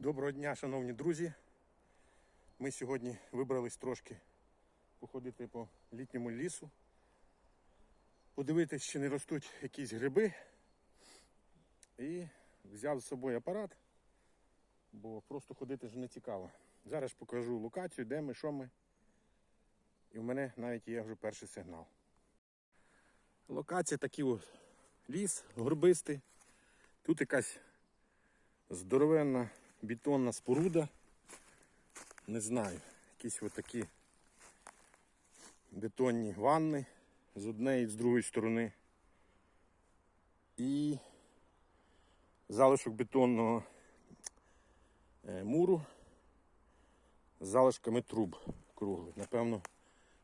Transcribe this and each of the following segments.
Доброго дня, шановні друзі. Ми сьогодні вибрались трошки походити по літньому лісу, подивитися, чи не ростуть якісь гриби. І взяв з собою апарат, бо просто ходити ж не цікаво. Зараз покажу локацію, де ми, що ми. І в мене навіть є вже перший сигнал. Локація такий от ліс, горбистий. Тут якась здоровенна бетонна споруда. Не знаю, якісь отакі бетонні ванни з однієї і з другої сторони. І залишок бетонного е, муру з залишками труб круглих. Напевно,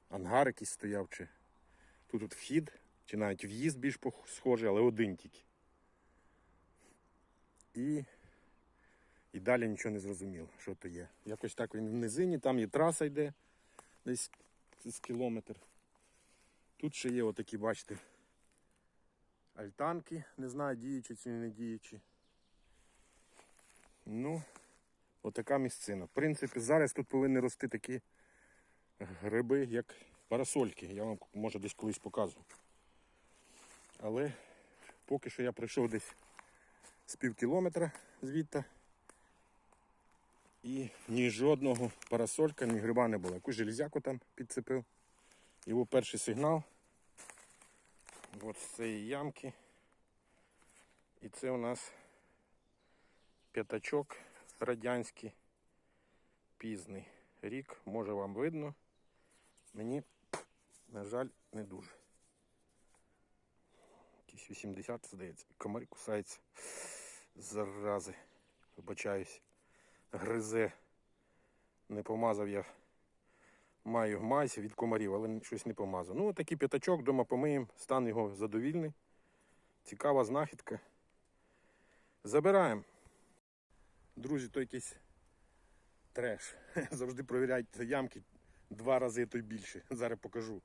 ангар якийсь стояв, чи тут от вхід, чи навіть в'їзд більш схожий, але один тільки. І і далі нічого не зрозуміло, що то є. Якось так він в низині, там є траса йде десь з кілометр. Тут ще є отакі, бачите, альтанки, не знаю, діючі чи не діючі. Ну, отака місцина. В принципі, зараз тут повинні рости такі гриби, як парасольки. Я вам може десь колись покажу. Але поки що я пройшов десь з пів кілометра звідти. І ні жодного парасолька, ні гриба не було. Якусь железяку там підцепив. Його перший сигнал. От з цієї ямки. І це у нас п'ятачок радянський, пізний рік. Може вам видно. Мені, на жаль, не дуже. Якісь 80, здається. Комарі кусаються. Зарази. Вибачаюсь гризе. Не помазав я. Маю мазь від комарів, але щось не помазав. Ну, такий п'ятачок, вдома помиємо, стан його задовільний. Цікава знахідка. Забираємо. Друзі, то якийсь треш. Завжди провіряйте ямки два рази, то й більше. Зараз покажу.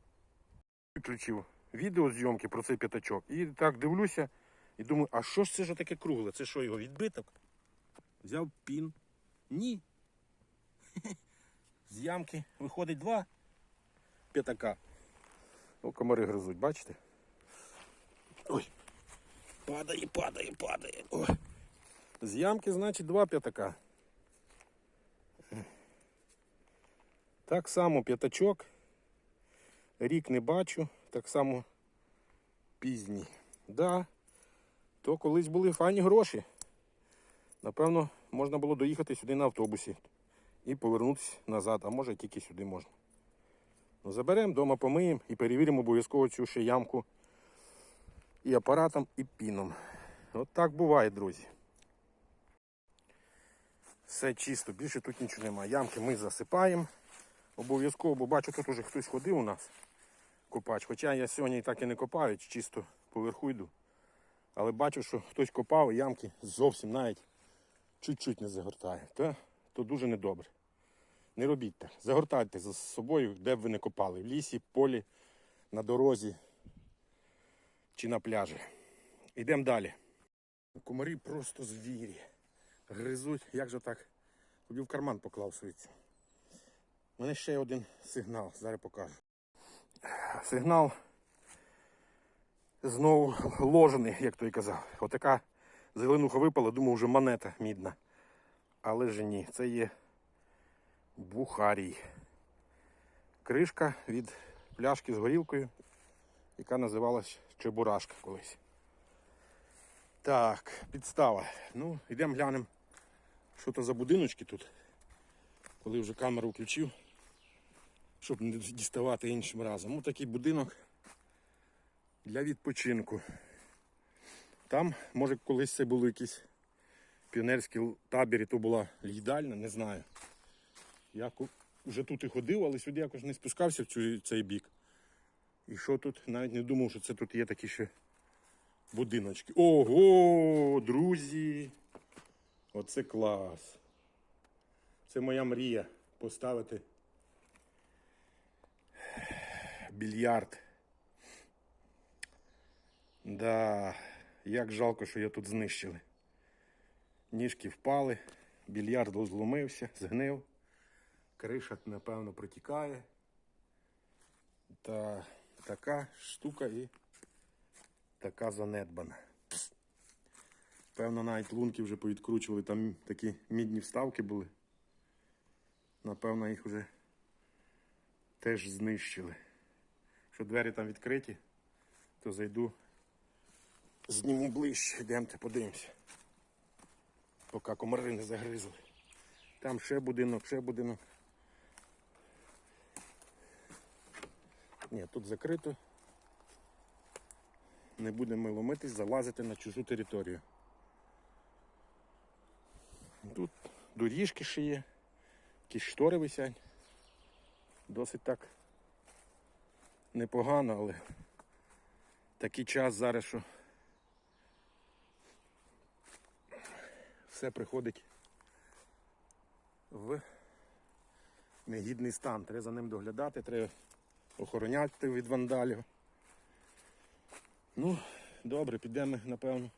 Виключив відео зйомки про цей п'ятачок. І так дивлюся і думаю, а що ж це ж таке кругле? Це що, його відбиток? Взяв пін. Ні. З ямки виходить два п'ятака. О, комари гризуть, бачите? Ой. Падає, падає, падає. Ой. З ямки, значить, два п'ятака. Так само п'ятачок. Рік не бачу, так само пізній. Да, то колись були файні гроші. Напевно, можна було доїхати сюди на автобусі і повернутися назад, а може тільки сюди можна. Ну, заберемо, вдома помиємо і перевіримо обов'язково цю ще ямку і апаратом, і піном. От так буває, друзі. Все чисто, більше тут нічого немає. Ямки ми засипаємо. Обов'язково, бо бачу, тут уже хтось ходив у нас копач. Хоча я сьогодні і так і не копаю, чисто поверху йду. Але бачу, що хтось копав, ямки зовсім навіть чуть-чуть не загортає. То, то дуже недобре. Не робіть так. Загортайте за собою, де б ви не копали. В лісі, полі, на дорозі чи на пляжі. Йдемо далі. Комарі просто звірі. Гризуть, як же так? Тобі в карман поклав свицю. У мене ще один сигнал, зараз покажу. Сигнал знову ложений, як той казав. Отака зеленуха випала, думав, вже монета мідна. Але ж ні, це є бухарій. Кришка від пляшки з горілкою, яка називалась Чебурашка колись. Так, підстава. Ну, йдемо глянемо, що то за будиночки тут. Коли вже камеру включив, щоб не діставати іншим разом. Ось такий будинок для відпочинку. Там, може, колись це були якісь піонерські табір, і то була їдальня, не знаю. Я вже тут і ходив, але сюди якось не спускався в цей бік. І що тут? Навіть не думав, що це тут є такі ще будиночки. Ого, друзі! Оце клас. Це моя мрія поставити більярд. Да, як жалко, що я тут знищили. Ніжки впали. Більярд зломився, згнив. Криша, напевно, протікає. Та така штука і така занедбана. Певно, навіть лунки вже повідкручували, там такі мідні вставки були. Напевно, їх вже теж знищили. Якщо двері там відкриті, то зайду, зніму ближче, йдемте, подивимося. Поки комари не загризли. Там ще будинок, ще будинок. Ні, тут закрито. Не будемо ломитись, залазити на чужу територію. Тут доріжки ще є, якісь штори висять. Досить так непогано, але такий час зараз, що все приходить в негідний стан. Треба за ним доглядати, треба охороняти від вандалів. Ну, добре, підемо, напевно.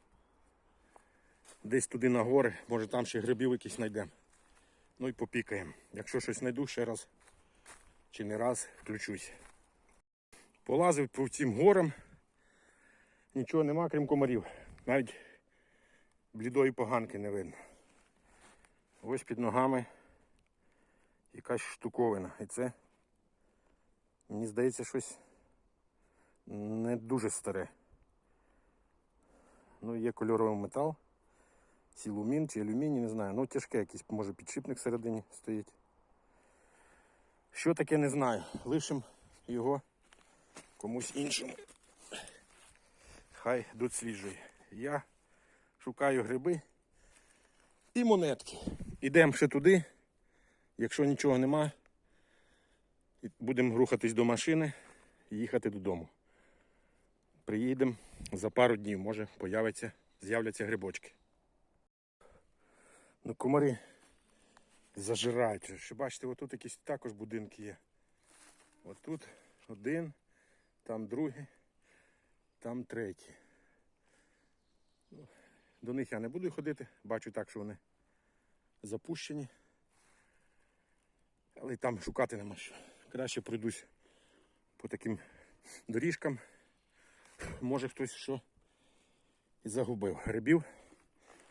Десь туди на гори, може там ще грибів якісь знайдемо. Ну і попікаємо. Якщо щось знайду, ще раз чи не раз включусь. Полазив по цим горам. Нічого нема, крім комарів. Навіть блідої поганки не видно. Ось під ногами якась штуковина. І це, мені здається, щось не дуже старе. Ну, є кольоровий метал. Сілумін чи алюміній, не знаю. Ну, тяжке якийсь, може, підшипник всередині стоїть. Що таке, не знаю. Лишим його комусь іншому. Хай досліджує. Я шукаю гриби і монетки. Ідемо ще туди. Якщо нічого нема, будемо рухатись до машини і їхати додому. Приїдемо за пару днів, може появиться, з'являться грибочки. Ну, комари зажирають. Ще бачите, отут якісь також будинки є. Отут один, там другий, там третій. До них я не буду ходити, бачу так, що вони запущені. Але й там шукати нема що. Краще пройдусь по таким доріжкам. Може хтось що і загубив. Грибів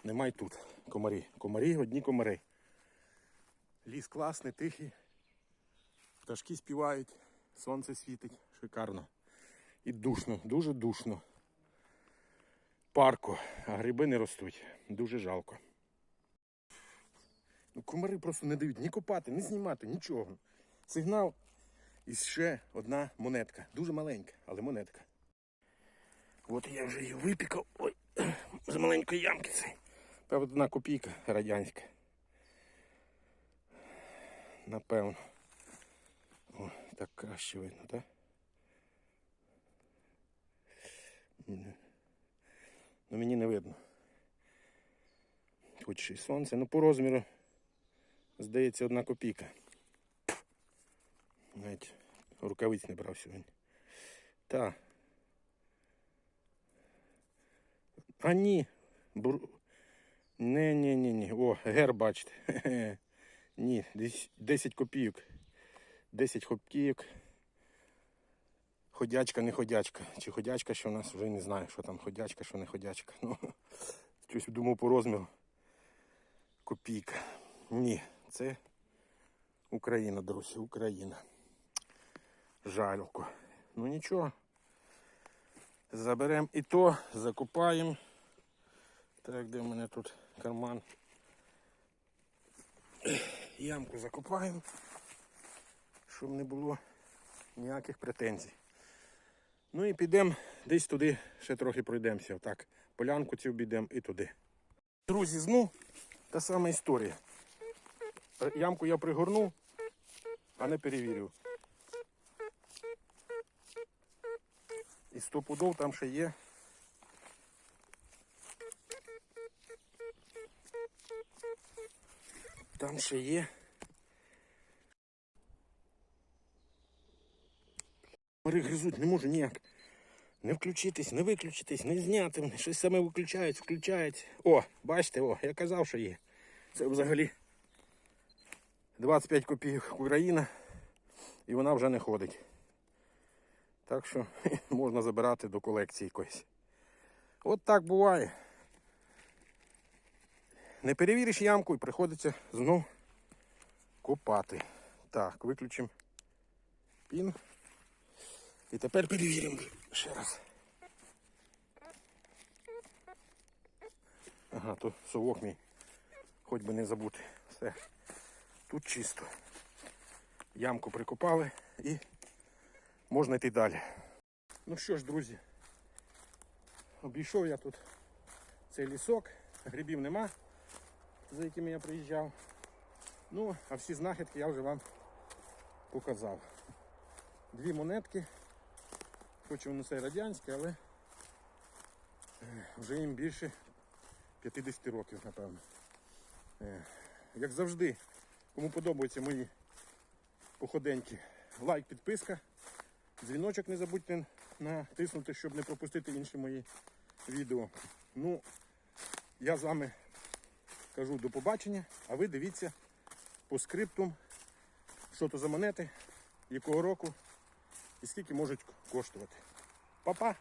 немає тут. Комарі. Комарі, одні комари. Ліс класний, тихий. Пташки співають, сонце світить, шикарно. І душно, дуже душно. Парко, а гриби не ростуть. Дуже жалко. Ну, комари просто не дають ні копати, ні знімати, нічого. Сигнал і ще одна монетка. Дуже маленька, але монетка. От я вже її випікав. Ой, з маленької ямки цей. Правда, одна копійка радянська. Напевно. О, так краще видно, так? Ну мені не видно. Хоч й сонце. Ну по розміру, здається, одна копійка. Навіть рукавиць не брав сьогодні. Та. А ні. Бур... Не, ні, ні, ні. О, гер, бачите. Ні, десь 10 копійок. 10 копійок. Ходячка, не ходячка. Чи ходячка, що в нас вже не знаю, що там ходячка, що не ходячка. Ну, щось думав по розміру. Копійка. Ні, це Україна, друзі, Україна. Жалько. Ну нічого. Заберемо і то, закопаємо. Так, де в мене тут карман. Ямку закопаємо, щоб не було ніяких претензій. Ну і підемо десь туди, ще трохи пройдемося. Отак. Полянку цю обійдемо і туди. Друзі, зну та сама історія. Е, Ямку я пригорнув, а не перевірив. І сто пудов там ще є. Там ще є. Комари гризуть, не можу ніяк. Не включитись, не виключитись, не зняти. Щось саме виключають, включають. О, бачите, о, я казав, що є. Це взагалі 25 копійок Україна, і вона вже не ходить. Так що можна забирати до колекції якоїсь. От так буває. Не перевіриш ямку і приходиться знов копати. Так, виключимо пін. І тепер перевіримо ще раз. Ага, то совок мій. Хоч би не забути. Все. Тут чисто. Ямку прикопали і можна йти далі. Ну що ж, друзі, обійшов я тут цей лісок, грибів нема, за якими я приїжджав. Ну, а всі знахідки я вже вам показав. Дві монетки, хоч воно це радянське, але е, вже їм більше 50 років, напевно. Е, Як завжди, кому подобаються мої походеньки, лайк, підписка, дзвіночок не забудьте натиснути, щоб не пропустити інші мої відео. Ну, я з вами кажу до побачення, а ви дивіться по скриптум, що то за монети, якого року і скільки можуть коштувати. Па-па!